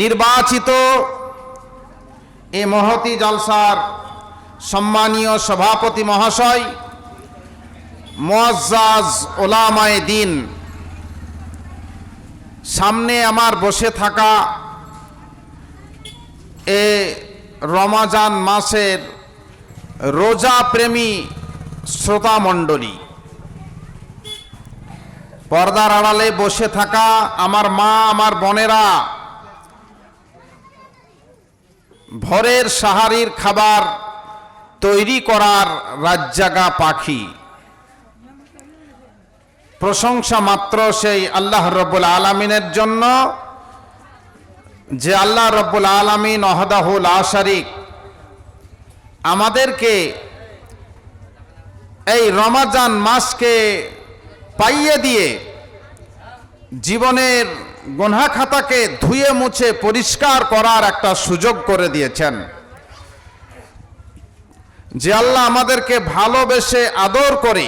নির্বাচিত এ মহতি জলসার সম্মানীয় সভাপতি মহাশয়, মোয়াজ্জাজ ওলামায়ে দিন। সামনে আমার বসে থাকা এ রমাজান মাসের রোজা প্রেমী শ্রোতা মণ্ডলী। পর্দার আড়ালে বসে থাকা আমার মা, আমার বোনেরা, ভরের সাহারির খাবার তৈরি করার রাজ্জাগা পাখি। প্রশংসা মাত্র সেই আল্লাহ রব্বুল আলমিনের জন্য, যে আল্লাহ রব্বুল আলমিন অহদাহুল আশারিক আমাদেরকে এই রমাজান মাসকে পাইয়ে দিয়ে জীবনের গোনা খাতাকে ধুয়ে মুছে পরিষ্কার করার একটা সুযোগ করে দিয়েছেন। যে আল্লাহ আমাদেরকে ভালোবেসে আদর করে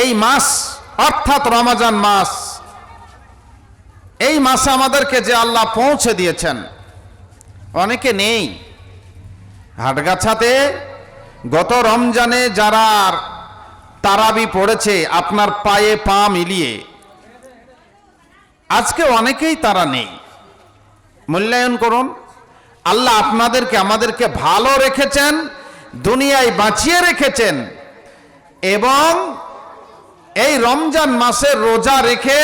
এই মাস, অর্থাৎ রমাজান মাস, এই মাসে আমাদেরকে যে আল্লাহ পৌঁছে দিয়েছেন, অনেকে নেই। হাটগাছাতে গত রমজানে যারা তারাবি পড়েছে, আপনার পায়ে পা মিলিয়ে। আজকে অনেকেই তারা নেই। মূল্যায়ন করুন। আল্লাহ আপনাদেরকে, আমাদেরকে ভালো রেখেছেন, দুনিয়ায় বাঁচিয়ে রেখেছেন, এবং এই রমজান মাসে রোজা রেখে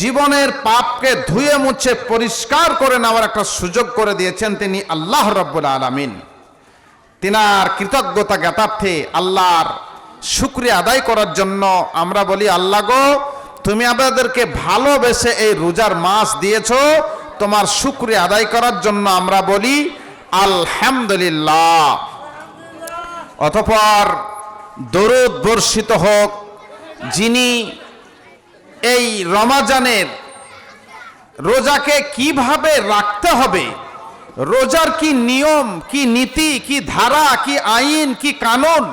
জীবনের পাপকে ধুয়ে মুছে পরিষ্কার করে নেওয়ার একটা সুযোগ করে দিয়েছেন তিনি আল্লাহ রব্বুল আলমিন। তিনার কৃতজ্ঞতা জ্ঞাতার্থে আল্লাহর শুক্রিয়া আদায় করার জন্য আমরা বলি, আল্লাহ গো, তুমি আমাদেরকে ভালোবেসে এই রোজার মাস দিয়েছ। তোমার শুক্রিয়া আদায় করার জন্য আমরা বলি, আলহামদুলিল্লাহ। অতপর দরুদ বর্ষিত হোক, যিনি এই রমাজানের রোজাকে কীভাবে রাখতে হবে, রোজার কি নিয়ম, কি নীতি, কি ধারা, কি আইন, কি কানুন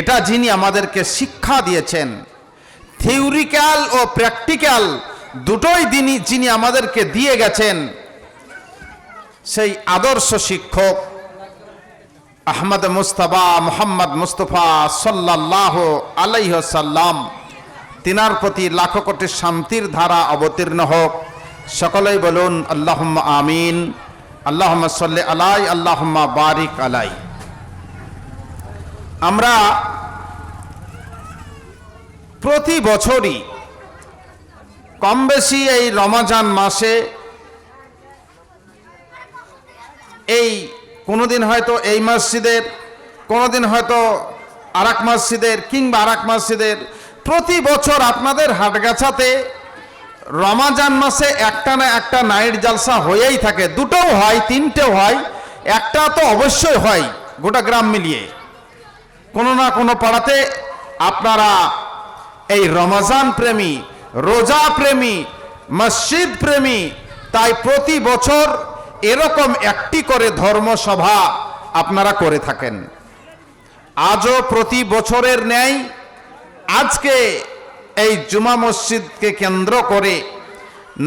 এটা যিনি আমাদেরকে শিক্ষা দিয়েছেন থিওরিক্যাল ও প্র্যাকটিক্যাল দুটোই দিনই যিনি আমাদেরকে দিয়ে গেছেন, সেই আদর্শ শিক্ষক আহমদ মুস্তফা মোহাম্মদ মুস্তফা সাল্লাহ আলাইহসাল্লাম তিনার প্রতি লাখো কোটি শান্তির ধারা অবতীর্ণ হোক। সকলেই বলুন আল্লাহ আমিন আল্লাহ সাল্লি আলাই আল্লাহ বারিক আলাই। আমরা প্রতি বছরই কম বেশি এই রমাজান মাসে এই কোনোদিন হয়তো এই মসজিদের, কোনোদিন হয়তো আরাক মসজিদের কিংবা আরাক মসজিদের, প্রতি বছর আপনাদের হাটগাছাতে রমাজান মাসে একটা না একটা নাইট জালসা হয়েই থাকে। দুটোও হয়, তিনটেও হয়, একটা তো অবশ্যই হয় গোটা গ্রাম মিলিয়ে। কোনো না কোনো পাড়াতে আপনারা এই রমাজান প্রেমী, রোজা প্রেমী, মসজিদ প্রেমী, তাই প্রতি বছর এরকম একটি করে ধর্মসভা আপনারা করে থাকেন। আজও প্রতি বছরের ন্যায় আজকে এই জুমা মসজিদকে কেন্দ্র করে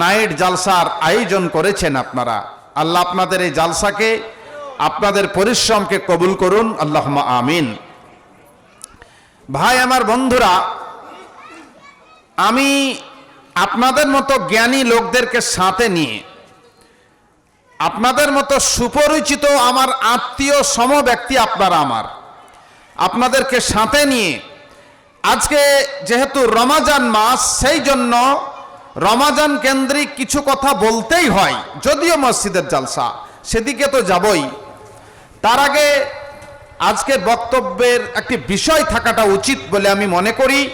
নাইট জালসার আয়োজন করেছেন আপনারা। আল্লাহ আপনাদের এই জালসাকে, আপনাদের পরিশ্রমকে কবুল করুন। আল্লাহ আমিন। ভাই, আমার বন্ধুরা, আমি আপনাদের মতো জ্ঞানী লোকদেরকে সাথে নিয়ে, আপনাদের মতো সুপরিচিত আমার আত্মীয় সম ব্যক্তি আপনারা আমার, আপনাদেরকে সাথে নিয়ে, আজকে যেহেতু রমাজান মাস, সেই জন্য রমাজান কেন্দ্রিক কিছু কথা বলতেই হয়, যদিও মসজিদের জালসা, সেদিকে তো যাবই। তার আগে আজকের বক্তব্যের একটি বিষয় থাকাটা উচিত বলে আমি মনে করি।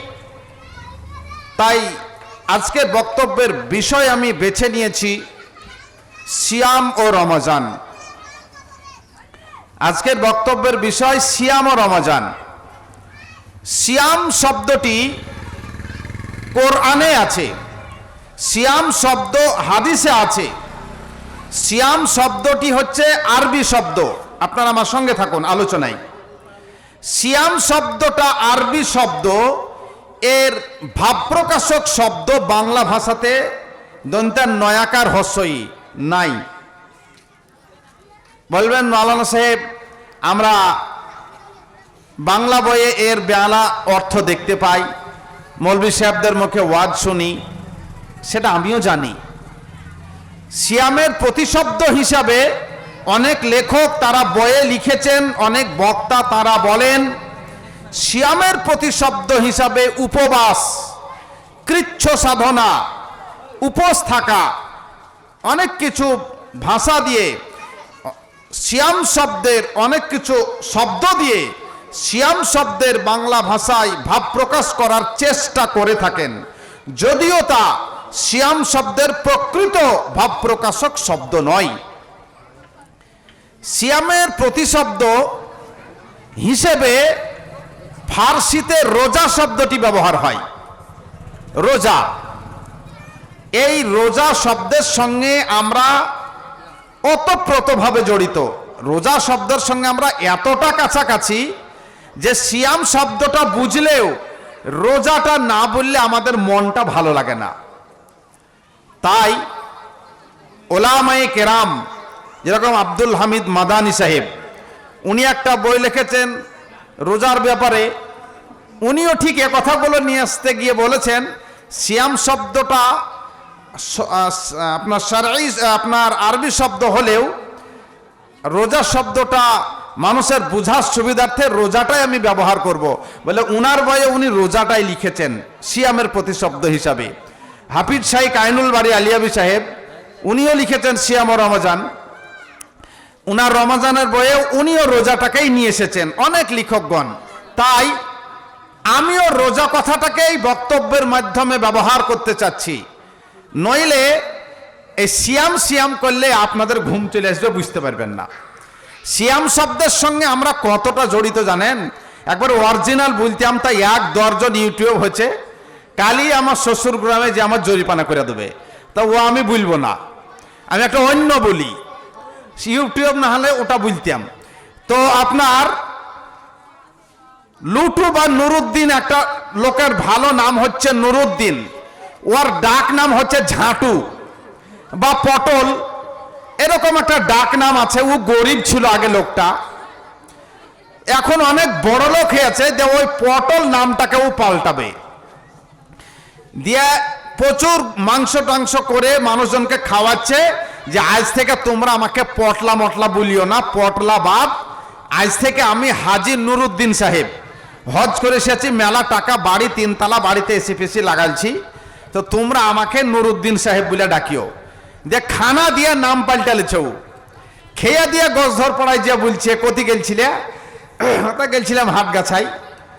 তাই আজকের বক্তব্যের বিষয় আমি বেছে নিয়েছি সিয়াম ও রমজান। আজকের বক্তব্যের বিষয় সিয়াম ও রমজান। সিয়াম শব্দটি কোরআনে আছে। সিয়াম শব্দ হাদিসে আছে। সিয়াম শব্দটি হচ্ছে আরবি শব্দ। আপনারা আমার সঙ্গে থাকুন, আলোচনায়। সিয়াম শব্দটা আরবি শব্দ, এর ভাবপ্রকাশক শব্দ বাংলা ভাষাতে দন্তার নয়াকার হস্যই নাই। বলবেন মালানা সাহেব, আমরা বাংলা বইয়ে এর বেলা অর্থ দেখতে পাই। মৌলবী সাহেবদের মুখে ওয়াজ শুনি, সেটা আমিও জানি। সিয়ামের প্রতিশব্দ হিসাবে অনেক লেখক তারা বয়ে লিখেছেন, অনেক বক্তা তারা বলেন, সিয়ামের প্রতিশব্দ হিসাবে উপবাস, কৃচ্ছ সাধনা, উপোস থাকা, অনেক কিছু ভাষা দিয়ে, সিয়াম শব্দের অনেক কিছু শব্দ দিয়ে, সিয়াম শব্দের বাংলা ভাষায় ভাব প্রকাশ করার চেষ্টা করে থাকেন। যদিও তা সিয়াম শব্দের প্রকৃত ভাব প্রকাশক শব্দ নয়। সিয়ামের প্রতিশব্দ হিসেবে ফার্সিতে রোজা শব্দটি ব্যবহার হয়। রোজা। এই রোজা শব্দের সঙ্গে আমরা ওতপ্রোতভাবে জড়িত। রোজা শব্দের সঙ্গে আমরা এতটা কাছাকাছি যে সিয়াম শব্দটা বুঝলেও রোজাটা না বললে আমাদের মনটা ভালো লাগে না। তাই ওলামায়ে কেরাম যেরকম আব্দুল হামিদ মাদানি সাহেব, উনি একটা বই লিখেছেন রোজার ব্যাপারে। উনিও ঠিক এ কথাগুলো নিয়ে আসতে গিয়ে বলেছেন, সিয়াম শব্দটা আপনার সারাই আপনার আরবি শব্দ হলেও রোজা শব্দটা মানুষের বোঝার সুবিধার্থে রোজাটাই আমি ব্যবহার করব। বলে উনার বয়ে উনি রোজাটাই লিখেছেন, সিয়ামের প্রতিশব্দ হিসাবে। হাফিজ শাহিক আইনুল বাড়ি আলিয়াবি সাহেব, উনিও লিখেছেন সিয়াম রমজান। উনার রমাজানের বয়ে উনিও রোজাটাকেই নিয়ে এসেছেন, অনেক লেখকগণ। তাই আমিও রোজা কথাটাকেই বক্তব্যের মাধ্যমে ব্যবহার করতে চাচ্ছি। নইলে এই সিয়াম সিয়াম করলে আপনাদের ঘুম চলে আসবে, বুঝতে পারবেন না। সিয়াম শব্দের সঙ্গে আমরা কতটা জড়িত জানেন? একবার অরিজিনাল বলতাম তা এক দর্জন ইউটিউব হচ্ছে কালই আমার শ্বশুর গ্রামে যে আমার জরিপানা করে দেবে। তা ও আমি বলব না। আমি একটা অন্য বলি। ইউটিউব না হলে ওটা বুঝতাম। তো আপনার লুটু বা নুরুদ্দিন একটা লোকের ভালো নাম হচ্ছে নুরুদ্দিন। ওর ডাক নাম হচ্ছে ঝাঁটু বা পটল। এরকম একটা ডাক নাম আছে, ও গরিব ছিল আগে লোকটা। এখন অনেক বড় লোক হয়েছে যে ওই পটল নামটাকে ও পাল্টাবে। দিয়ে প্রচুর মাংস টাংস করে মানুষজনকে খাওয়াচ্ছে যে আজ থেকে তোমরা আমাকে পটলা মটলা বলিও না, পটলা বাদ। আজ থেকে আমি হাজি নুরুদ্দিন সাহেব। হজ করে এসেছি, মেলা টাকা, বাড়ি, তিনতলা বাড়িতে এসে ফেসি লাগালছি। তো তোমরা আমাকে নুরুদ্দিন সাহেব বলে ডাকিও। যে খানা দিয়ে নাম পাল্টালেছ। খেয়া দিয়ে গছ ধর পড়ায় যে বলছে কতি গেলছিলে? তা গেলছিলাম হাটগাছাই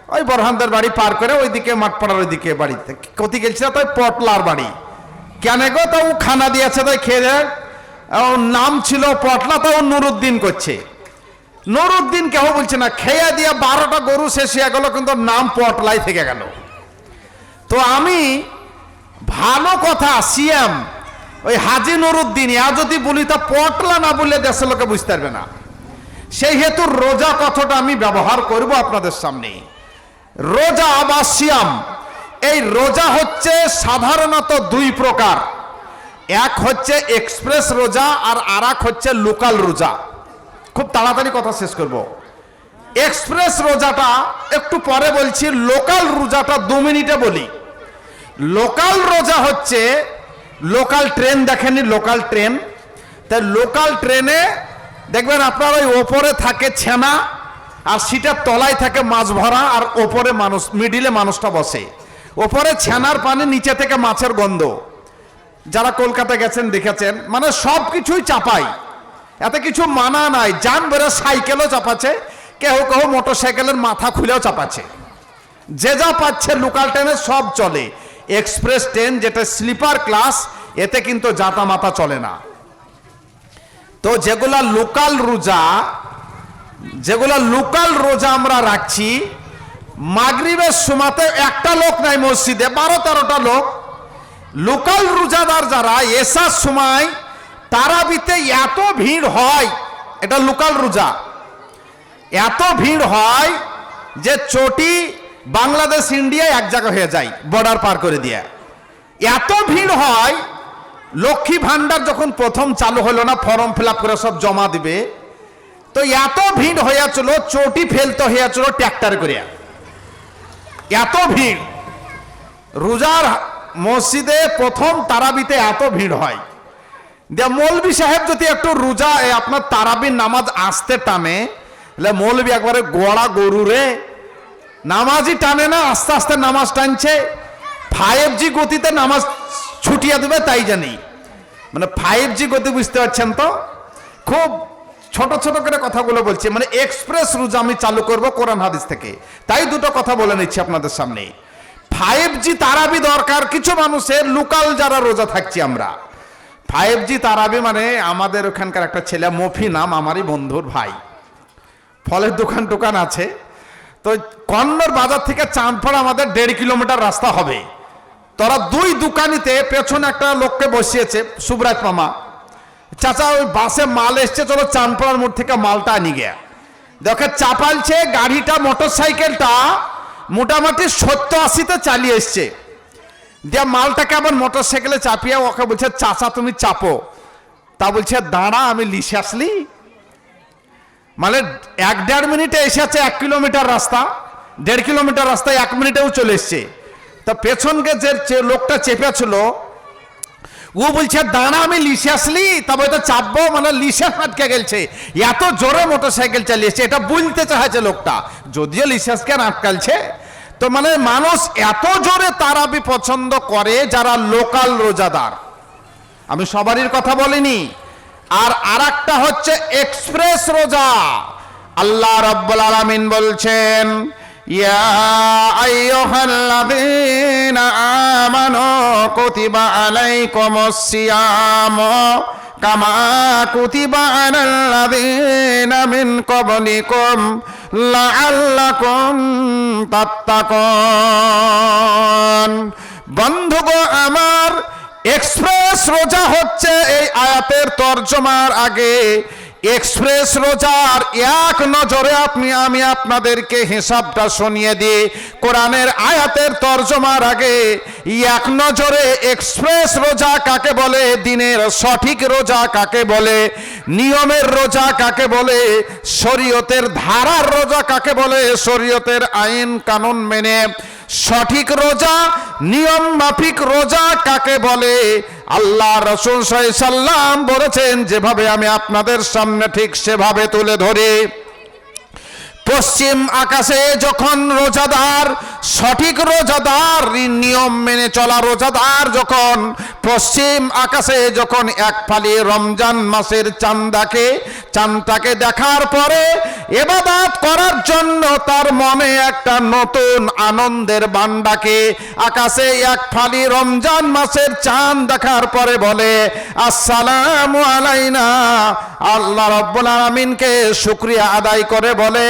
ওই বরহানদের বাড়ি পার করে ওইদিকে, মাঠপাড়ার ওইদিকে বাড়িতে। কতি গেছিল তাই পটলার বাড়ি। কেন গো? তা ও খানা দিয়েছে তাই খেয়ে দেয়। নাম ছিল পটলা তা ও নুরুদ্দিন করছে। নুরুদ্দিন কেউ বলছে না, খেয়া দিয়ে বারোটা গরু শেষ হয়ে গেল, কিন্তু নাম পটলাই থেকে গেল। তো আমি ভালো কথা, সিএম, ওই হাজি নুরুদ্দিন, ইয়া যদি বলি, তা পটলা না বললে দেশের লোকে বুঝতে পারবে না। সেই হেতু রোজা কথাটা আমি ব্যবহার করব আপনাদের সামনে। রোজা বা সিয়াম এই রোজা হচ্ছে সাধারণত দুই প্রকার। এক হচ্ছে এক্সপ্রেস রোজা আর আর হচ্ছে লোকাল রোজা। খুব তাড়াতাড়ি কথা শেষ করব। এক্সপ্রেস রোজাটা একটু পরে বলছি, লোকাল রোজাটা দু মিনিটে বলি। লোকাল রোজা হচ্ছে লোকাল ট্রেন দেখেনি লোকাল ট্রেন। তাই লোকাল ট্রেনে দেখবেন আপনার ওই ওপরে থাকে ছেনা আর সিটার তলায় থাকে মাছ ভরা আর ওপরে মানুষ, মিডিলে মানুষটা বসে। ওপরে ছেনার পানি, নিচে থেকে মাছের গন্ধ। যারা কলকাতা গেছেন, দেখেছেন মানে সব কিছুই চাপাই। এতে কিছু মানা নাই। যান বেরো সাইকেলও চাপাচ্ছে কেউ কেউ মোটর সাইকেলের মাথা খুলেও চাপাচ্ছে। যে যা পাচ্ছে, লোকাল ট্রেনে সব চলে। এক্সপ্রেস ট্রেন, যেটা স্লিপার ক্লাস, এতে কিন্তু জাতা মাথা চলে না। তো যেগুলা লোকাল রোজা, যেগুলা লোকাল রোজা আমরা রাখছি, মাগরিবের সময়তে একটা লোক নাই মসজিদে, বারো তেরোটা লোক লোকাল রোজাদার যারা এসার সময় তারাবিতে এত ভিড় হয়, এটা লোকাল রোজা। এত ভিড় হয় যে চটি বাংলাদেশ, ইন্ডিয়া এক জায়গা হয়ে যায়, বর্ডার পার করে দিয়ে। এত ভিড় হয়, লক্ষ্মী ভান্ডার যখন প্রথম চালু হলো না, ফর্ম ফিল করে সব জমা দিবে, তো এত ভিড় হইয়াছিল চটি ফেলতে হইয়াছিল ট্র্যাক্টর করিয়া। এত ভিড়। রোজার মসজিদে প্রথম তারাবিতে এত ভিড় হয়। যে মৌলবি সাহেব যদি একটু রোজা আপনার তারাবির নামাজ আসতে টানে মৌলবি একবারে গোড়া গরু রে। নামাজই টানে না, আস্তে আস্তে নামাজ টানছে। ফাইভ জি গতিতে নামাজ ছুটিয়ে দেবে, তাই জানি। মানে ফাইভ জি গতি বুঝতে পারছেন তো? খুব ছোট ছোট করে কথাগুলো বলছি। মানে এক্সপ্রেস রোজা আমি চালু করব কোরআন হাদিস থেকে। তাই দুটো কথা বলে নিচ্ছি আপনাদের সামনে। ফাইভ জি তারাবি দরকার, কিছু মানুষের লোকাল যারা রোজা থাকছি আমরা। ফাইভ জি তারাবি মানে আমাদের ওখানকার একটা ছেলে, মফি নাম আমারই বন্ধুর ভাই। ফলের দোকান টোকান আছে। তো কন্নর বাজার থেকে চাঁদপাড়া আমাদের দেড় কিলোমিটার রাস্তা হবে। তোরা দুই দোকানিতে পেছনে একটা লোককে বসিয়েছে, সুবরাজ মামা। চাচা, ওই বাসে মাল এসছে, চলো চাঁদপাড়ার মোড় থেকে মালটা আনি গিয়া। দেখে, চাপালছে গাড়িটা মোটর সাইকেলটা মোটামুটি সত্তর আশিতে চালিয়ে এসছে। দিয়ে মালটাকে আবার মোটর সাইকেলে চাপিয়ে ওকে বলছে, চাচা, তুমি চাপো। তা বলছে, দাঁড়া, আমি লিসে আসলি। মানে এক দেড় মিনিটে এসেছে এক কিলোমিটার রাস্তা, দেড় কিলোমিটার রাস্তায় এক মিনিটেও চলে এসছে। তা পেছনকে যে লোকটা চেপেছিল ও বলছে, দাঁড়া, আমি লিসে আসলি। তবে তো চাপবো? মানে লিসে আটকে গেলছে। এত জোরে মোটর সাইকেল চালিয়েছে এটা বলতে চাইছে লোকটা। যদিও লিসাসকে আটকালছে তো মানে মানুষ এত জোরে তারাবি পছন্দ করে যারা লোকাল রোজাদার। আমি সবারই কথা বলিনি। আর আরেকটা হচ্ছে এক্সপ্রেস রোজা। আল্লাহ রব্বুল আলামিন বলছেন ইয়া আইয়ুহাল্লাযীনা আমানু কুতিবা আলাইকুমুস সিয়াম কামা কুতিবা আলাল্লাযীনা মিন ক্বাবলিকুম লাআল্লাকুম তাত্তাকুন। বন্ধুগো, আমার এক্সপ্রেস রোজা হচ্ছে এই আয়াতের তর্জমার আগে। এক্সপ্রেস রোজার এক নজরে আপনি, আমি আপনাদেরকে হিসাবটা শুনিয়ে দিই। কোরআনের আয়াতের তর্জমার আগে এক নজরে এক্সপ্রেস রোজা কাকে বলে, দিনের সঠিক রোজা কাকে বলে, নিয়মের রোজা কাকে বলে, শরীয়তের ধারার রোজা কাকে বলে, শরীয়তের আইন কানুন মেনে সঠিক রোজা, নিয়ম মাফিক রোজা কাকে বলে আল্লাহ রসুল সাল্লাম বলেছেন যেভাবে আমি আপনাদের সামনে ঠিক সেভাবে তুলে ধরি। পশ্চিম আকাশে যখন রোজাদার, সঠিক রোজাদার, নিয়ম মেনে চলা রোজাদার যখন, পশ্চিম আকাশে যখন এক ফালি রমজান মাসের চান্দাকে চাঁদটাকে দেখার পরে এবাদাত করার জন্য তার মনে একটা নতুন আনন্দের বান্ডাকে আকাশে এক ফালি রমজান মাসের চাঁদ দেখার পরে বলে, আসসালামু আলাইনা। আল্লাহ রব্বুল আলমিনকে শুক্রিয়া আদায় করে বলে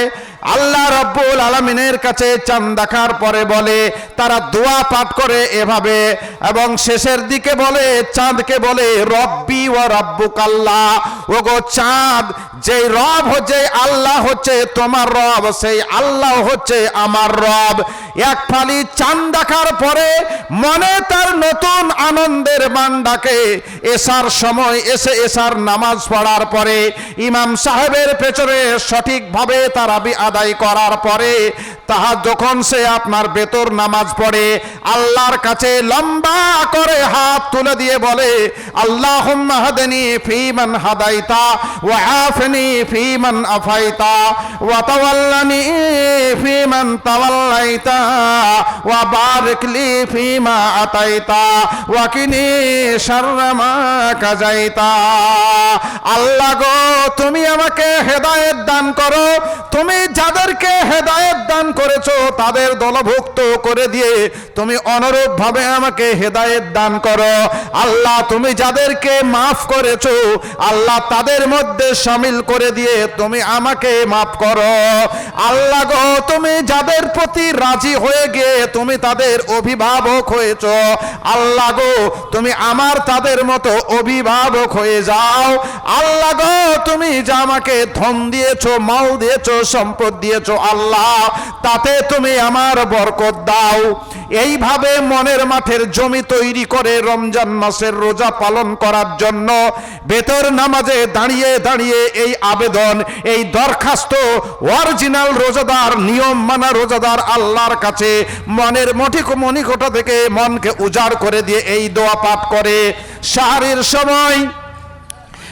আল্লাহ রব্বুল আলমিনের কাছে চাঁদ দেখার পরে বলে, তারা দোয়া পাঠ করে এভাবে এবং শেষের দিকে বলে, চাঁদকে বলে, রব্বি ও রব্বুক আল্লাহ ও গো চাঁদ, যেই রব হচ্ছে আল্লাহ হচ্ছে তোমার রব, সেই আল্লাহ হচ্ছে আমার রব। এক ফালি চাঁদ দেখার পরে মনে তার নতুন আনন্দের মান ডাকে এসার সময় এসে এসার নামাজ পড়ার পরে ইমাম সাহেবের পেছনে সঠিকভাবে তারাবি আদায় করার পরে তাহা যখন সে আপনার বেতর নামাজ পড়ে, আল্লাহর কাছে লম্বা করে হাত তুলে দিয়ে বলে আল্লাহ হাদানি ফিমান হাদাইতা ওয়া আফনি ফিমান আফাইতা ওয়া তাওয়াল্লানি ফিমান তাওয়াল্লাইতা ওয়া বারিক লি ফিমা আতাইতা ওয়া কিনি শাররা কাজাইতা। আল্লাহ গো, তুমি আমাকে হেদায়েত দান করো। তুমি যাদেরকে হেদায়েত দান করেছ, তাদের দলভুক্ত করে দিয়ে তুমি অনুরূপ ভাবে আমাকে হেদায়েত দান করো। আল্লাহ, তুমি যাদেরকে মাফ করেছ, আল্লাহ তাদের মধ্যে শামিল করে দিয়ে তুমি আমাকে মাফ করো। আল্লাহ গো, তুমি যাদের প্রতি রাজি হয়ে গিয়ে তুমি তাদের অভিভাবক হয়েছ, আল্লাহ গো, তুমি আমার তাদের মতো অভিভাবক হয়ে যাও। আল্লাহ গো, তুমি যা আমাকে ধন দিয়েছ, মাল দিয়েছ, সম্পদ দিয়েছ, আল্লাহ তাতে তুমি আমার বরকত দাও। এইভাবে মনের মাঠের জমি তৈরি করে রমজান মাসের রোজা পালন করার জন্য বেতর নামাজে দাঁড়িয়ে দাঁড়িয়ে এই আবেদন, এই দরখাস্ত অরিজিনাল রোজাদার, নিয়ম মানা রোজাদার আল্লাহর কাছে মনের মঠিক মনিকটা থেকে মনকে উজাড় করে দিয়ে এই দোয়া পাঠ করে। সাহারির সময়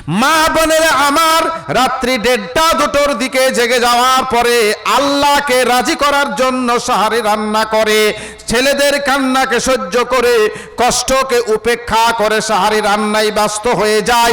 মা বোনের আমার, রাত্রি দেড়টা দুটোর দিকে জেগে যাওয়ার পরে আল্লাহকে রাজি করার জন্য সাহারি রান্না করে, ছেলেদের কান্নাকে সহ্য করে, কষ্টকে উপেক্ষা করে সাহারি রান্নায় ব্যস্ত হয়ে যায়।